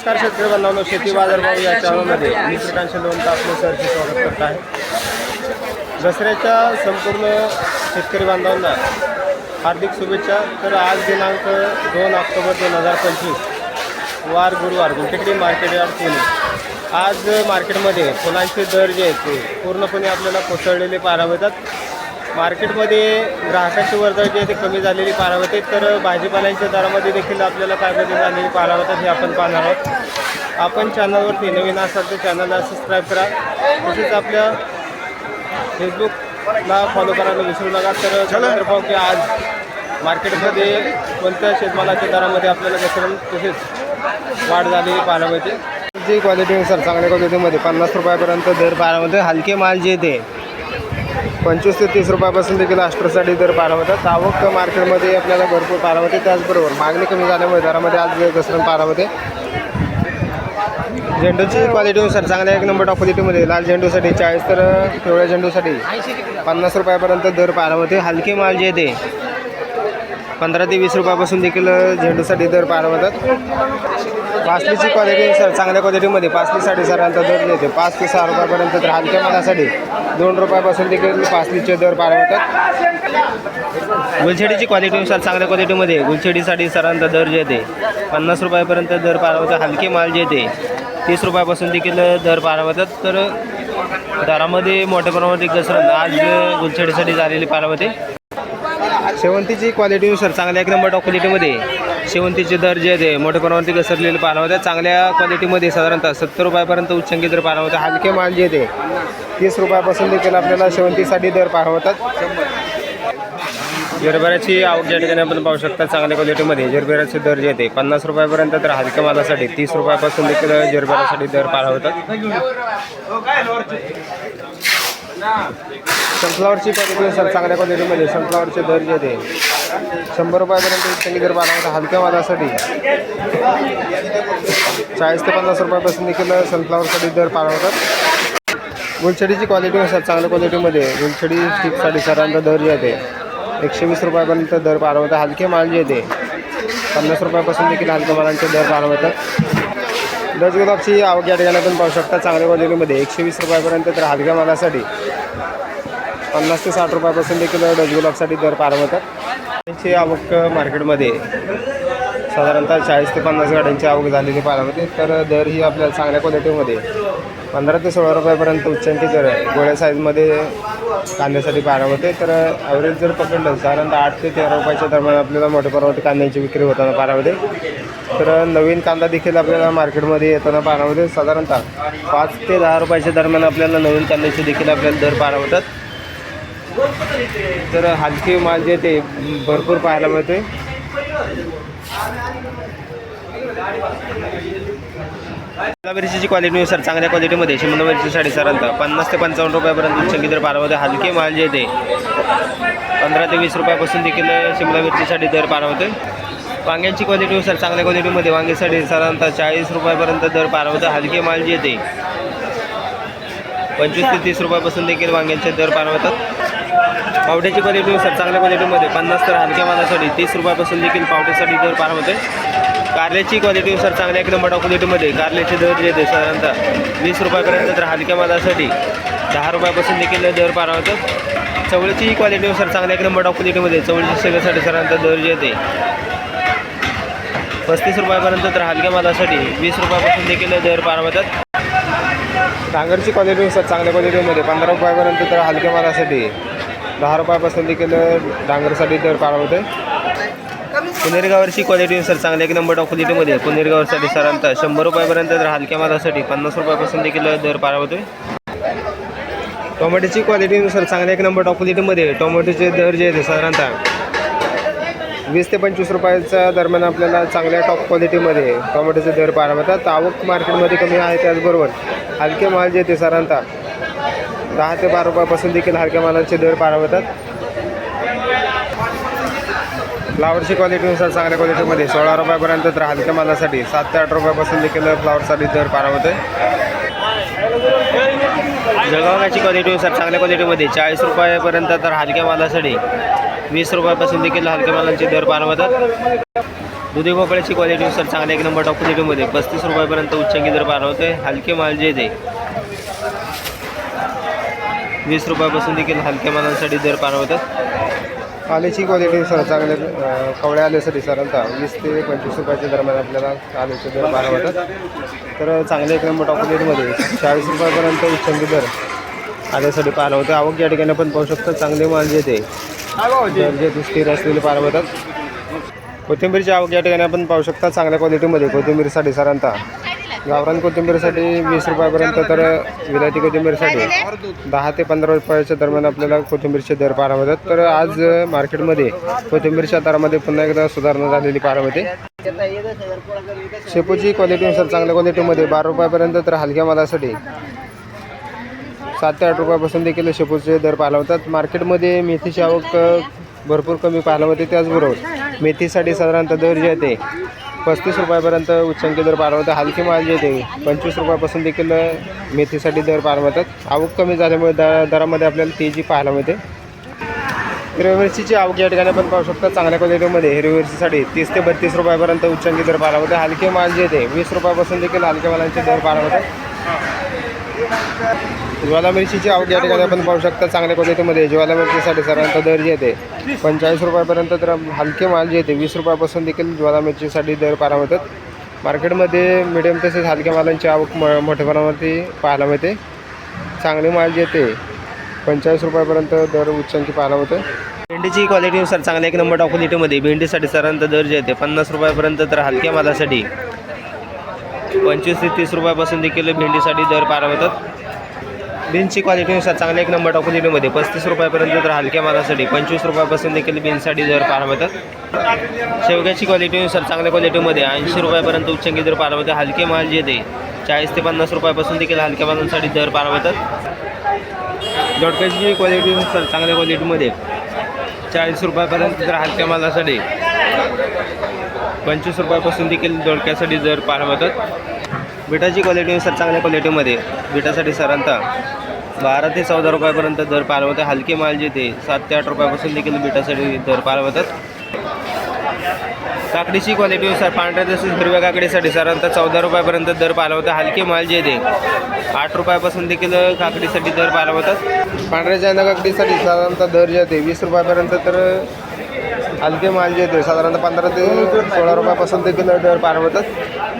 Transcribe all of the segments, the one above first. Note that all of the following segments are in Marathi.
नमस्कार शेतकरी बांधवांनो शेती बाजारभाव या चॅनलमध्ये मी श्रीकांत लोणचं आपलं सरचे स्वागत करत आहे. दसऱ्याच्या संपूर्ण शेतकरी बांधवांना हार्दिक शुभेच्छा. तर आज दिनांक दोन ऑक्टोबर दोन हजार पंचवीस वार गुरुवार गुंटेकडी मार्केट यार्ड पुणे. आज मार्केटमध्ये फुलांचे दर जे आहेत ते पूर्णपणे आपल्याला कोसळलेले पाहायला मिळतात. मार्केटमध्ये ग्राहकांची वर्दळ जी आहे ती कमी झालेली पाहायला मिळते. तर भाजीपाल्यांच्या दरामध्ये देखील आपल्याला काय बदल झालेली पाहायला मिळतात हे आपण पाहणार आहोत. आपण चॅनलवरती नवीन असाल तर चॅनलला सबस्क्राईब करा. तसेच आपल्या फेसबुकला फॉलो करायला विसरू नका. तर चला. तर पाहू की आज मार्केटमध्ये कोणत्या शेतमालाच्या दरामध्ये आपल्याला घसरण तसेच वाढ झालेली पाहायला मिळते. जी क्वालिटीनुसार चांगल्या क्वालिटीमध्ये पन्नास रुपयापर्यंत दर पाहायला हलके माल जे ते पंचवीस ते तीस रुपयापासून देखील अष्ट्रसाठी दर पाहायला होतात आवक मार्केटमध्ये आपल्याला भरपूर पारा होते त्याचबरोबर मागणी कमी झाल्यामुळे दरामध्ये आज घसरण पारा होते झेंडूची क्वालिटीनुसार चांगल्या एक नंबर टॉप क्वालिटीमध्ये लाल झेंडूसाठी चाळीस तर पिवळ्या झेंडूसाठी पन्नास रुपयापर्यंत दर पारा होते हलके माल जे ते पंधरा ते वीस रुपयापासून देखील झेंडूसाठी दर पाहायला मिळतात पासलीची क्वालिटीनुसार चांगल्या क्वालिटीमध्ये पासली साडेसारांचा दर येते पाच ते सहा रुपयापर्यंत तर हलक्या मालासाठी दोन रुपयापासून देखील पासलीचे दर मिळतात गुलछडीची क्वालिटीनुसार चांगल्या क्वालिटीमध्ये गुलछडीसाठी सरांचा दर जे येते पन्नास रुपयापर्यंत दर मिळतात हलके माल जे येते तीस रुपयापासून देखील दर मिळतात तर दरामध्ये मोठ्या प्रमाणात एक घसरण आज गुलछडीसाठी झालेली मिळते शेवंतीची क्वालिटीनुसार चांगल्या एक नंबर क्वालिटीमध्ये शेवंतीचे दर जे आहे मोठ्या प्रमाणात घसरलेले पाहायला होत्या चांगल्या क्वालिटीमध्ये साधारणतः सत्तर रुपयापर्यंत उच्चांकी दर पाहायला होता हलके माल जे ते तीस रुपयापासून देखील आपल्याला शेवंतीसाठी दर पाहायला होतात जरबेराची आवक या ठिकाणी आपण पाहू शकता चांगल्या क्वालिटीमध्ये जरबेराचे दर जे ते पन्नास रुपयापर्यंत तर हलक्या मालासाठी तीस रुपयापासून देखील जरबेरासाठी दर पाहायला होतात सनफ्लावरची सर चांगल्या क्वालिटीमध्ये सनफ्लावरचे दर जे ते शंभर रुपयापर्यंत त्यांनी दर पाहायला हलक्या मालासाठी चाळीस ते पन्नास रुपयापासून देखील सनफ्लावरसाठी दर पाळवतात होतात क्वालिटी असतात चांगल्या क्वालिटीमध्ये गुलछडी स्टिकसाठी सरांचा दर जे एकशे वीस रुपयापर्यंत दर पाळवतात हलके माल जे ते पन्नास रुपयापासून देखील हलक्या मालांचे दर पाळवतात होतात गुलाबची आवक या ठिकाणी पण पाहू शकता. चांगल्या क्वालिटीमध्ये एकशे वीस रुपयापर्यंत तर हलक्या मालासाठी पन्नास ते साठ रुपयापासून देखील डच गुलाबसाठी दर पारवतात. गाड्यांची आवक मार्केटमध्ये साधारणतः चाळीस ते पन्नास गाड्यांची आवक झालेली पाहायला तर दर ही आपल्याला चांगल्या क्वालिटीमध्ये पंधरा ते सोळा रुपयापर्यंत उच्चांकी दर आहे. गोळ्या साईजमध्ये कांद्यासाठी पाहायला होते तर ॲव्हरेज जर पकडलं साधारणतः आठ ते तेरा रुपयाच्या दरम्यान आपल्याला मोठ्या प्रमाणात कांद्याची विक्री होताना पाहायला होते तर नवीन कांदा देखील आपल्याला मार्केटमध्ये येताना पाहायला होते साधारणतः पाच ते दहा रुपयाच्या दरम्यान आपल्याला नवीन कांद्याचे देखील आपल्याला दर पाहायला होतात तर हलके माल जे ते भरपूर पाहायला मिळते शिमला मिरचीची क्वालिटीनुसार चांगल्या क्वालिटीमध्ये शिमला मिरची साडेसारांत साधारणतः पन्नास ते पंचावन्न रुपयापर्यंत उच्चांकी दर पारामध्ये हलके माल जे ते. पंधरा ते वीस रुपयापासून देखील शिमला मिरचीसाठी दर पारावते वांग्यांची क्वालिटीनुसार चांगल्या क्वालिटीमध्ये वांगीसाठी साधारणतः चाळीस रुपयापर्यंत दर पारावते हलके माल जे ते. पंचवीस ते तीस रुपयापासून देखील वांग्यांचे दर पार पावट्याची क्वालिटीनुसार चांगल्या क्वालिटीमध्ये. पन्नास तर हलक्या मालासाठी तीस रुपयापासून देखील पावट्यासाठी दर पार होते कारल्याची क्वालिटीनुसार चांगल्या एक नंबर क्वालिटीमध्ये. कारल्याचे दर जे साधारणतः वीस रुपयापर्यंत तर हलक्या मालासाठी दहा रुपयापासून देखील दर पार होतात चवळीची क्वालिटीनुसार चांगल्या एक नंबर क्वालिटीमध्ये. चवळीची सेवेसाठी साधारणतः दर जे पस्तीस रुपयापर्यंत तर हलक्या मालासाठी वीस रुपयापासून देखील दर पार होतात. डांगरची क्वालिटीनुसार चांगल्या क्वालिटीमध्ये. पंधरा रुपयापर्यंत तर हलक्या मालासाठी दहा रुपयापासून देखील डांगरसाठी दर पार होते पुनेरगावरची क्वालिटीनुसार चांगल्या एक नंबर क्वालिटीमध्ये पुनेरगावसाठी साधारणतः शंभर रुपयापर्यंत तर हलक्या मालासाठी पन्नास रुपयापासून देखील दर पार होते टोमॅटोची क्वालिटीनुसार चांगल्या एक नंबर टॉप क्वालिटीमध्ये टोमॅटोचे दर जे आहेत साधारणतः वीस ते पंचवीस रुपयाच्या दरम्यान आपल्याला चांगल्या टॉप क्वालिटीमध्ये टोमॅटोचे दर पाहायला मिळतात आवक मार्केटमध्ये कमी आहे त्याचबरोबर हलके माल जे ते साधारणतः दहा ते बारा रुपयापासून देखील हलक्या मालाचे दर पाहायला फ्लावरची क्वालिटीनुसार चांगल्या क्वालिटीमध्ये सोळा रुपयापर्यंत तर हलक्या मालासाठी सात ते आठ रुपयापासून देखील फ्लावरसाठी दर पाहायला होते जळगावाची क्वालिटीनुसार चांगल्या क्वालिटीमध्ये चाळीस रुपयापर्यंत तर हलक्या मालासाठी वीस रुपयापासून देखील हलक्या मालांचे दर पारवतात. होतात दुधी भोपळ्याची क्वालिटीनुसार चांगल्या एक नंबर टॉप क्वालिटीमध्ये पस्तीस रुपयापर्यंत उच्चांकी दर पार होते हलके माल जे ते वीस रुपयापासून देखील हलक्या मालांसाठी दर पार आल्याची क्वालिटी सर चांगले कवड्या आल्यासाठी साधारणतः वीस ते पंचवीस रुपयाच्या दरम्यान आपल्याला आल्याचे दर पार तर चांगले एक नंबर टॉपलेटमध्ये चाळीस रुपयापर्यंत उच्चांकी दर आल्यासाठी पार आवक या ठिकाणी पण पाहू शकतात चांगले माल जे ते जे स्थिर असलेले पार होतात कोथिंबीरची आवक या ठिकाणी आपण पाहू शकता चांगल्या क्वालिटीमध्ये कोथिंबीरसाठी साधारणतः गावरान कोथिंबीरसाठी वीस रुपयापर्यंत तर विलायती कोथिंबीरसाठी दहा ते पंधरा रुपयाच्या दरम्यान आपल्याला कोथिंबीरचे दर पाहायला मिळतात. तर आज मार्केटमध्ये कोथिंबीरच्या दरामध्ये पुन्हा एकदा सुधारणा झालेली पाहायला मिळते. शेपूची क्वालिटीनुसार चांगल्या क्वालिटीमध्ये बारा रुपयापर्यंत तर हलक्या मालासाठी सात ते आठ रुपयापासून देखील शेपूचे दर पाहायला होतात मार्केटमध्ये मेथीची आवक भरपूर कमी पाहायला होते त्याचबरोबर मेथीसाठी साधारणतः दर जे आहे ते पस्तीस रुपयापर्यंत उच्चांकी दर पारवतात हलकी माल जे ते पंचवीस रुपयापासून देखील मेथीसाठी दर पारवतात आवक कमी झाल्यामुळे द दरामध्ये आपल्याला तेजी पाहायला मिळते. हिरव्या मिरचीची आवक या ठिकाणी आपण पाहू शकता चांगल्या क्वालिटीमध्ये हिरवी मिरचीसाठी तीस ते बत्तीस रुपयापर्यंत उच्चांकी दर पारवते हलके माल जे ते वीस रुपयापासून देखील हलक्या मालांचे दर पारवतात ज्वाला मिरचीची आवक या ठिकाणी आपण पाहू शकता चांगल्या क्वालिटीमध्ये ज्वाला मिरचीसाठी साधारणतः दर जे येते पंचेचाळीस रुपयापर्यंत तर हलके माल जे येते वीस रुपयापासून देखील ज्वाला मिरचीसाठी दर मिळतात मार्केटमध्ये मिडियम तसेच हलक्या मालांची आवक म मोठ्या प्रमाणावरती पाहायला मिळते. चांगले माल जे येते पंचेचाळीस रुपयापर्यंत दर उच्चांकी पाहायला होतं भेंडीची क्वालिटीनुसार चांगल्या एक नंबर टॉप क्वालिटीमध्ये भेंडीसाठी साधारणतः दर जे येते पन्नास रुपयापर्यंत तर हलक्या मालासाठी. पंचवीस ते तीस रुपयापासून देखील भेंडीसाठी दर पार होतात. बीन्सची क्वालिटीनुसार चांगल्या एक नंबर टॉप क्वालिटीमध्ये पस्तीस रुपयापर्यंत तर हलक्या मालासाठी पंचवीस रुपयापासून देखील बीन्ससाठी जर पार होतात शेवग्याची क्वालिटीनुसार चांगल्या क्वालिटीमध्ये ऐंशी रुपयापर्यंत उच्चंकी दर पार होते हलके माल जे ते चाळीस ते पन्नास रुपयापासून देखील हलक्या मालांसाठी दर पार होतात दोडक्याची क्वालिटीनुसार चांगल्या क्वालिटीमध्ये चाळीस रुपयापर्यंत तर हलक्या मालासाठी पंचवीस रुपयापासून देखील दोडक्यासाठी दर पार होतात बिटाची क्वालिटीनुसार चांगल्या क्वालिटीमध्ये बिटासाठी साधारणतः बारा ते चौदा रुपयापर्यंत दर पार होते हलके माल जे ते सात ते आठ रुपयापासून देखील बिटासाठी दर पालवतात. काकडीची क्वालिटीनुसार पांढऱ्या तसेच हिरव्या काकडीसाठी साधारणतः चौदा रुपयापर्यंत दर पार होता हलके माल जे ते आठ रुपयापासून देखील काकडीसाठी दर पालवतात. होतात पांढऱ्या चायना काकडीसाठी साधारणतः दर जे ते वीस रुपयापर्यंत तर हलके माल जे ते साधारणतः पंधरा ते सोळा रुपयापासून देखील दर पालवतात.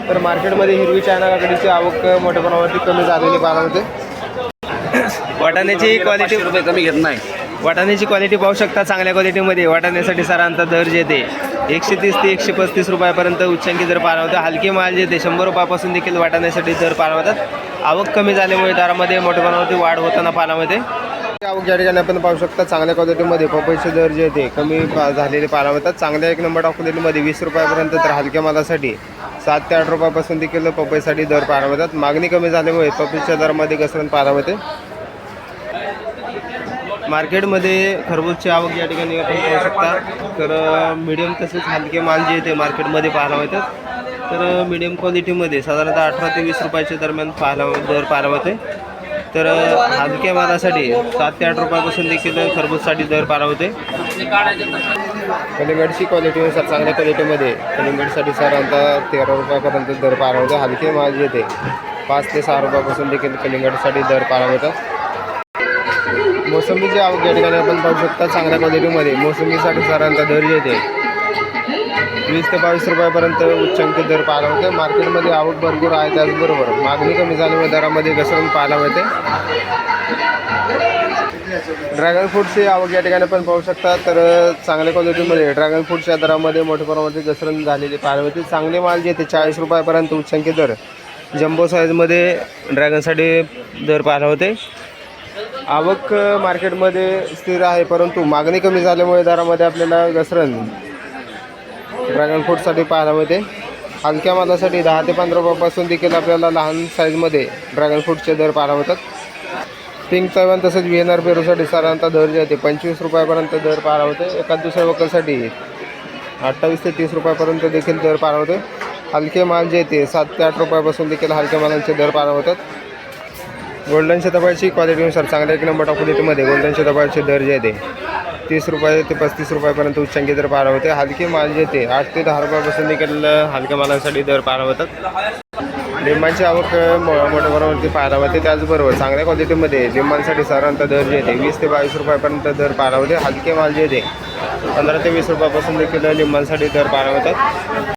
तर मार्केटमध्ये हिरवी चायना काकडीची आवक मोठ्या प्रमाणावरती कमी झालेली पालवते होते वाटाण्याची क्वालिटी रुपये कमी घेत नाही. वाटाण्याची क्वालिटी पाहू शकता चांगल्या क्वालिटीमध्ये वाटाण्यासाठी साधारणतः दर जे ते एकशे तीस ते एकशे पस्तीस रुपयापर्यंत उच्चांकी दर पार होते हलके माल जे ते शंभर रुपयापासून देखील वाटाण्यासाठी दर पार होतात आवक कमी झाल्यामुळे दरामध्ये मोठ्या प्रमाणावरती वाढ होताना पालामध्ये आवक या ठिकाणी आपण पाहू शकता चांगल्या क्वालिटीमध्ये पपईचे दर जे ते कमी पा- झालेले पाहायला मिळतात चांगल्या एक नंबर ऑफ क्वालिटीमध्ये वीस रुपयापर्यंत तर हलक्या मालासाठी सात ते आठ रुपयापासून देखील पपईसाठी दर पाहायला मिळतात मागणी कमी झाल्यामुळे पपईच्या दरामध्ये घसरण पाहायला मिळते. मार्केटमध्ये खरबूजची आवक या ठिकाणी आपण पाहू शकता. तर मीडियम तसेच हलके माल जे ते मार्केटमध्ये पाहायला मिळतात. तर मीडियम क्वालिटीमध्ये साधारणतः अठरा ते वीस रुपयाच्या दरम्यान पाहायला दर पाहायला मिळते तर हलक्या मालासाठी सात ते आठ रुपयापासून देखील खरबूजसाठी दर पाहायला होते कलिंगडची क्वालिटीनुसार चांगल्या क्वालिटीमध्ये कलिंगडसाठी साधारणतः तेरा रुपयापर्यंत दर पाहायला होते हलके माल जे ते पाच ते सहा रुपयापासून देखील कलिंगडसाठी दर पाहायला होतात मोसंबीची आवक या ठिकाणी आपण पाहू शकता चांगल्या क्वालिटीमध्ये मोसंबीसाठी साधारणतः दर येते. वीस ते बावीस रुपयापर्यंत उच्चांकी दर पाहायला होते मार्केटमध्ये आवक भरपूर आहे त्याचबरोबर मागणी कमी झाल्यामुळे दरामध्ये घसरण पाहायला मिळते. ड्रॅगन फ्रूटची आवक या ठिकाणी पण पाहू शकता. तर चांगल्या क्वालिटीमध्ये ड्रॅगन फ्रूटच्या दरामध्ये मोठ्या प्रमाणामध्ये घसरण झालेली पाहायला मिळते. चांगले माल जे ते चाळीस रुपयापर्यंत उच्चांकी दर. जम्बो साईजमध्ये ड्रॅगनसाठी दर पाहायला होते आवक मार्केटमध्ये स्थिर आहे परंतु मागणी कमी झाल्यामुळे दरामध्ये आपल्याला घसरण ड्रॅगन फ्रूटसाठी पाहायला मिळते. हलक्या मालासाठी दहा ते पंधरा रुपयापासून देखील आपल्याला लहान साईजमध्ये ड्रॅगन फ्रूटचे दर पाहायला मिळतात. पिंक तैवान तसेच व्ही एन आर पेरूसाठी साधारणतः दर जे आहे ते पंचवीस रुपयापर्यंत दर पाहायला होते एका दुसऱ्या वकलसाठी अठ्ठावीस ते तीस रुपयापर्यंत देखील दर पाहायला होते हलके माल जे ते सात ते आठ रुपयापासून देखील हलक्या मालांचे दर पाहायला होतात गोल्डन शतपाची क्वालिटीनुसार चांगल्या एक नंबर टॉप क्वालिटीमध्ये गोल्डन शतपाचे दर जे आहे तीस रुपये ते पस्तीस रुपयापर्यंत उच्चांकी दर पार होते. हलके माल जे ते आठ ते दहा रुपयापासून देखील हलक्या मालांसाठी दर पार होतात. लिंबांची आवक मोठ्या प्रमाणावरती पाहायला होते. त्याचबरोबर चांगल्या क्वालिटीमध्ये लिंबांसाठी साधारणतः दर जे ते वीस ते बावीस रुपयापर्यंत दर पाहायला होते. हलके माल जे ते पंधरा ते वीस रुपयापासून देखील लिंबांसाठी दर पाहायला होतात.